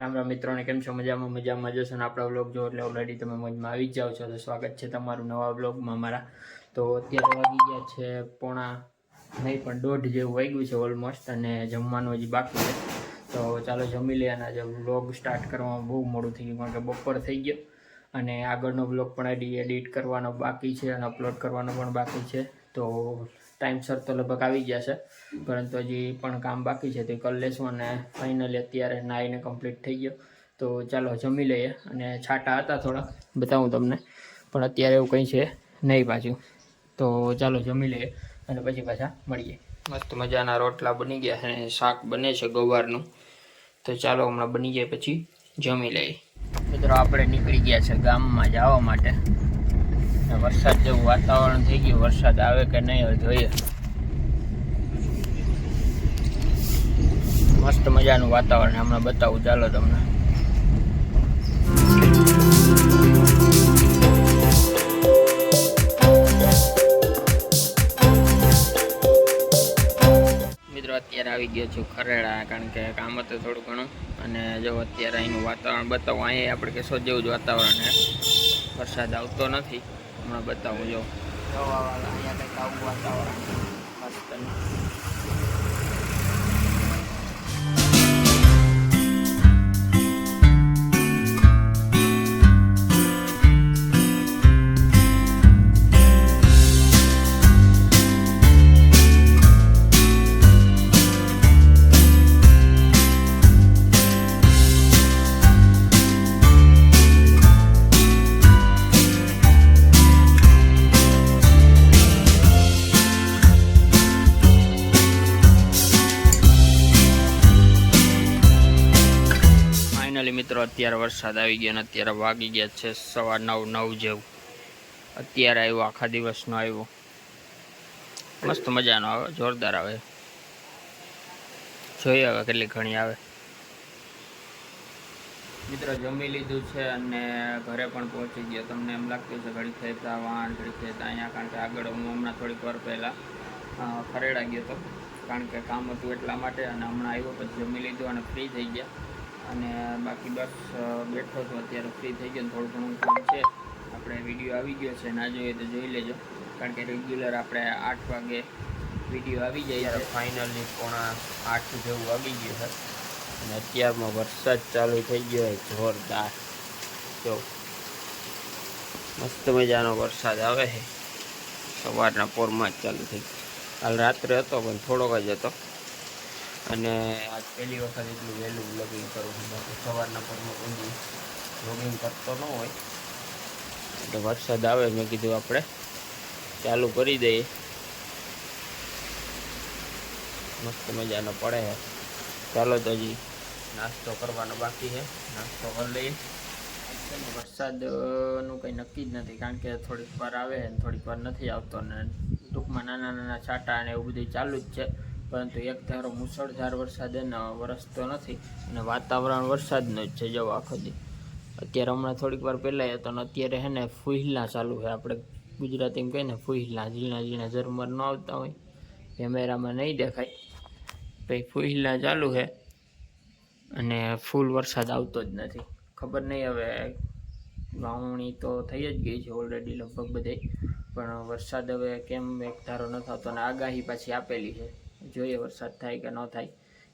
રામ રામ મિત્રોને કેમ છો? મજામાં મજામાં જશો ને આપણા વ્લોગ જો એટલે ઓલરેડી તમે મજમાં આવી જાઓ છો. તો સ્વાગત છે તમારું નવા વ્લોગમાં મારા તો અત્યારે વાગી ગયા છે પોણા નહીં, પણ દોઢ જેવું વાગ્યું છે ઓલમોસ્ટ અને જમવાનું હજી બાકી છે. તો ચાલો જમી લઈએ અને આજે વ્લોગ સ્ટાર્ટ કરવામાં બહુ મોડું થઈ ગયું, કારણ કે બપોર થઈ ગયો અને આગળનો વ્લોગ પણ એડી એડિટ કરવાનો બાકી છે અને અપલોડ કરવાનો પણ બાકી છે. તો ટાઈમસર તો લગભગ આવી ગયા છે પરંતુ હજી પણ કામ બાકી છે. તે કરી લેશું અને ફાઇનલી અત્યારે નાહીને કમ્પ્લીટ થઈ ગયો. તો ચાલો જમી લઈએ. અને છાટા હતા થોડાક બતાવું તમને. પણ અત્યારે એવું કંઈ છે નહીં પાછું. તો ચાલો જમી લઈએ અને પછી પાછા મળીએ. મસ્ત મજાના રોટલા બની ગયા અને શાક બને છે ગવારનું. તો ચાલો હમણાં બની જાય પછી જમી લઈએ. મિત્રો, આપણે નીકળી ગયા છે ગામમાં જવા માટે. વરસાદ જેવું વાતાવરણ થઈ ગયું. વરસાદ આવે કે નહીં જોઈએ. મસ્ત મજાનું વાતાવરણ હમણાં બતાવું. ચાલો તમને. મિત્રો, અત્યારે આવી ગયો છું ખરેડા, કારણ કે કામ હતું થોડું ઘણું. અને જો અત્યારે અહીંનું વાતાવરણ બતાવું. અહીંયા આપણે કે જેવું જ વાતાવરણ વરસાદ આવતો નથી. હમણાં બતાવું જો. મસ્ત અત્યારે વરસાદ આવી ગયો અને અત્યારે વાગી ગયા છે સવા નવ નવ જેવું. અત્યારે આવ્યો, આખા દિવસનો આવ્યો. મસ્ત મજાનો આવે, જોરદાર આવે. જોઈએ હવે કેટલી ઘણી આવે. મિત્રો, જમી લીધું છે અને ઘરે પણ પહોંચી ગયો. તમને એમ લાગતું છે ઘડી ખેતા વાહન ઘડી ખેતા અહીંયા, કારણ કે આગળ હું હમણાં થોડીક વાર પહેલાં ખરેડા ગયો હતો કારણ કે કામ હતું એટલા માટે અને હમણાં આવ્યો, પછી જમી લીધું અને ફ્રી થઈ ગયા. અને બાકી બસ બેઠો છું અત્યારે ફ્રી થઈ ગયો થોડું ઘણું કામ છે. આપણે વીડિયો આવી ગયો છે, ના જોઈએ તો જોઈ લેજો. કારણ કે રેગ્યુલર આપણે આઠ વાગે વીડિયો આવી જાય ત્યારે ફાઇનલી પોણા આઠ જેવું વાગી ગયું છે. અને અત્યારમાં વરસાદ ચાલુ થઈ ગયો છે, જોરદાર. જો, મસ્ત મજાનો વરસાદ આવે છે. સવારના પોરમાં જ ચાલુ થઈ ગયો. હાલ રાત્રે હતો, પણ થોડોક જ હતો. અને આજ પહેલી વખત એટલું વહેલું વ્લોગિંગ કરું છું. સવારના પરમાં ઊંધી વ્લોગિંગ કરતો ન હોય. એટલે વરસાદ આવે મેં કીધું આપણે ચાલુ કરી દઈએ. મસ્ત મજાનો પડે છે ચાલો તો હજી નાસ્તો કરવાનો બાકી છે નાસ્તો કરી લઈએ. વરસાદનું કંઈ નક્કી જ નથી કારણ કે થોડીક વાર આવે ને થોડીક વાર નથી આવતો ને ટૂંકમાં નાના નાના છાંટા ને એવું બધું ચાલુ જ છે. પરંતુ એક ધારો મુસળધાર વરસાદ વરસતો નથી, અને વાતાવરણ વરસાદનું જ છે જો આખો દી. અત્યારે હમણાં થોડીક વાર પહેલાં હતો અને અત્યારે હે ને ફૂહિલા ચાલુ છે. આપણે ગુજરાતીમાં કહીએ ને ફૂહિલા ઝીણા ઝીણા ઝરમર ન આવતા હોય. કેમેરામાં નહીં દેખાય. પછી ફૂહિલા ચાલુ છે અને ફૂલ વરસાદ આવતો જ નથી. ખબર નહીં હવે વાવણી તો થઈ જ ગઈ છે ઓલરેડી લગભગ બધે પણ વરસાદ હવે કેમ એક ધારો ન થતો અને આગાહી પાછી આપેલી છે. જોઈએ વરસાદ થાય કે ન થાય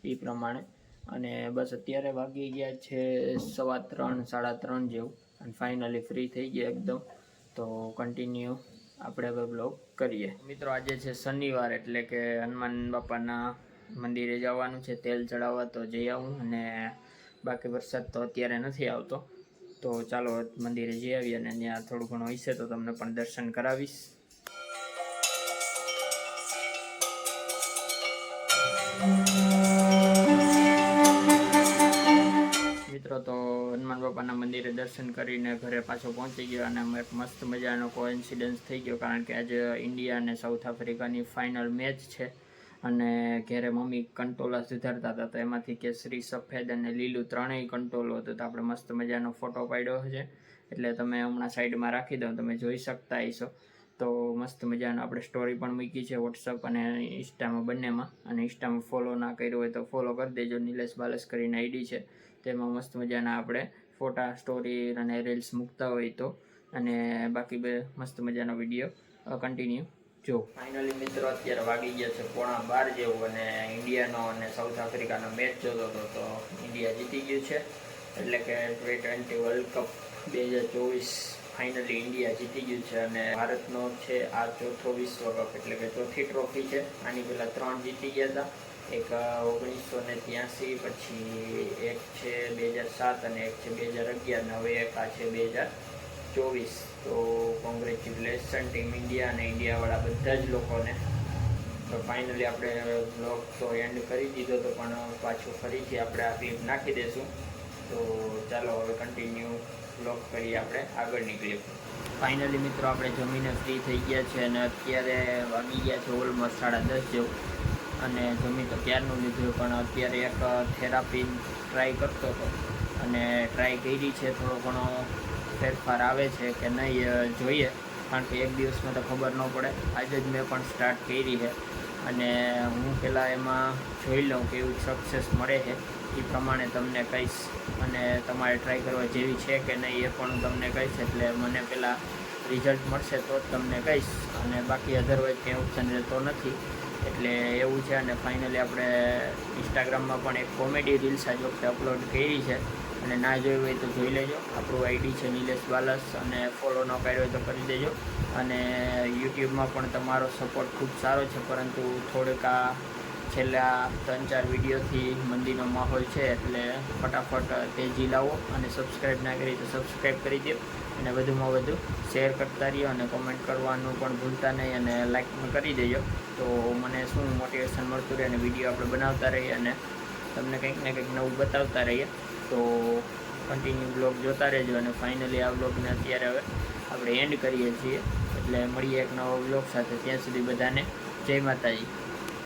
એ પ્રમાણે. અને બસ અત્યારે વાગી ગયા છે સવા ત્રણ, સાડા ત્રણ જેવું. અને ફાઇનલી ફ્રી થઈ ગયા એકદમ. તો કન્ટિન્યુ આપણે હવે બ્લોગ કરીએ. મિત્રો, આજે છે શનિવાર એટલે કે હનુમાન બાપાના મંદિરે જવાનું છે, તેલ ચડાવવા તો જઈ આવું. અને બાકી વરસાદ તો અત્યારે નથી આવતો. તો ચાલો મંદિરે જઈ આવીએ અને ત્યાં થોડું ઘણું હશે તો તમને પણ દર્શન કરાવીશ. મિત્રો, તો હનુમાન બાપાના મંદિરે દર્શન કરીને ઘરે પાછો પહોંચી ગયો અને એક મસ્ત મજાનો કોઇન્સિડન્સ થઈ ગયો, કારણ કે આજે ઇન્ડિયા અને સાઉથ આફ્રિકાની ફાઇનલ મેચ છે. અને ઘેરે મમ્મી કંટોલા સુધારતા હતા, તો એમાંથી કેસરી, સફેદ અને લીલું ત્રણેય કંટોલો હતો, તો આપણે મસ્ત મજાનો ફોટો પાડ્યો છે એટલે તમે હમણાં સાઈડમાં રાખી દો, તમે જોઈ શકતા હશો. તો મસ્ત મજાનો આપણે સ્ટોરી પણ મૂકી છે વોટ્સઅપ અને ઇન્સ્ટામાં બંનેમાં. અને ઇન્સ્ટામાં ફોલો ના કર્યો હોય તો ફોલો કરી દેજો. નિલેશ બાલસ કરીને આઈડી છે. તેમાં મસ્ત મજાના આપણે ફોટા સ્ટોરી અને રીલ્સ મૂકતા હોય તો. અને બાકી બે મસ્ત મજાનો વીડિયો કન્ટિન્યુ જો. ફાઇનલી મિત્રો, અત્યારે વાગી ગયા છે પોણા બાર જેવું અને ઇન્ડિયાનો અને સાઉથ આફ્રિકાનો મેચ જોતો હતો તો ઇન્ડિયા જીતી ગયું છે. એટલે કે ટ્વેન્ટી વર્લ્ડ કપ બે હજાર ચોવીસ ફાઇનલી ઇન્ડિયા જીતી ગયું છે અને ભારતનો છે આ ચોથો વિશ્વ કપ, એટલે કે ચોથી ટ્રોફી છે. આની પહેલાં ત્રણ જીતી ગયા હતા. એક ઓગણીસો ને ત્યાંસી, પછી એક છે બે હજાર સાત અને એક છે બે હજાર અગિયાર હવે એક આ છે બે હજાર ચોવીસ. તો કોંગ્રેચ્યુલેશન ટીમ ઇન્ડિયા અને ઇન્ડિયાવાળા બધા જ લોકોને. તો ફાઇનલી આપણે બ્લોગ તો એન્ડ કરી દીધો તો પણ પાછું ફરીથી આપણે આ ક્લિપ નાખી દઈશું તો ચાલો હવે કન્ટિન્યુ બ્લોગ કરીએ આપણે, આગળ નીકળીએ. ફાઇનલી મિત્રો, આપણે જમીને ફ્રી થઈ ગયા છે અને અત્યારે વાગી ગયા છે ઓલમોસ્ટ સાડા દસ જેવું. અને જમી તો ક્યારનું લીધું પણ અત્યારે એક થેરાપી ટ્રાય કરતો હતો. અને ટ્રાય કરી છે, થોડો ઘણો ફેરફાર આવે છે કે નહીં જોઈએ. કારણ કે એક દિવસમાં તો ખબર ન પડે. આજે જ મેં પણ સ્ટાર્ટ કરી છે. અને હું પહેલાં એમાં જોઈ લઉં કે એવું સક્સેસ મળે છે. એ પ્રમાણે તમને કહીશ અને તમારે ટ્રાય કરવા જેવી છે કે નહીં એ પણ તમને કહીશ. એટલે મને પહેલાં રિઝલ્ટ મળશે તો જ તમને કહીશ. અને બાકી અધરવાઇઝ કંઈ ઓપ્શન રહેતો નથી. એટલે એવું છે અને ફાઇનલી આપણે ઇન્સ્ટાગ્રામમાં પણ એક કોમેડી રીલ્સ આ વખતે અપલોડ કરી છે. અને ના જોઈ હોય તો જોઈ લેજો. આપણું આઈડી છે નિલેશ બાલસ અને ફોલો ન કર્યો તો કરી દેજો. અને યુટ્યુબમાં પણ તમારો સપોર્ટ ખૂબ સારો છે, પરંતુ થોડીક આ છેલ્લા ત્રણ ચાર વિડીયોથી મંદીનો માહોલ છે, એટલે ફટાફટ તેજી લાવો અને સબસ્ક્રાઈબ ના કરી તો સબસ્ક્રાઈબ કરી દો અને વધુમાં વધુ શેર કરતા રહ્યો અને કોમેન્ટ કરવાનું પણ ભૂલતા નહીં અને લાઈક પણ કરી દેજો. તો મને શું મોટિવેશન મળતું રહે અને વીડિયો આપણે બનાવતા રહીએ અને તમને કંઈક ને કંઈક નવું બતાવતા રહીએ, તો કન્ટિન્યુ બ્લોગ જોતા રહેજો અને ફાઇનલી આ બ્લોગને અત્યારે હવે આપણે એન્ડ કરીએ છીએ. એટલે મળીએ એક નવો બ્લોગ સાથે. ત્યાં સુધી બધાને જય માતાજી.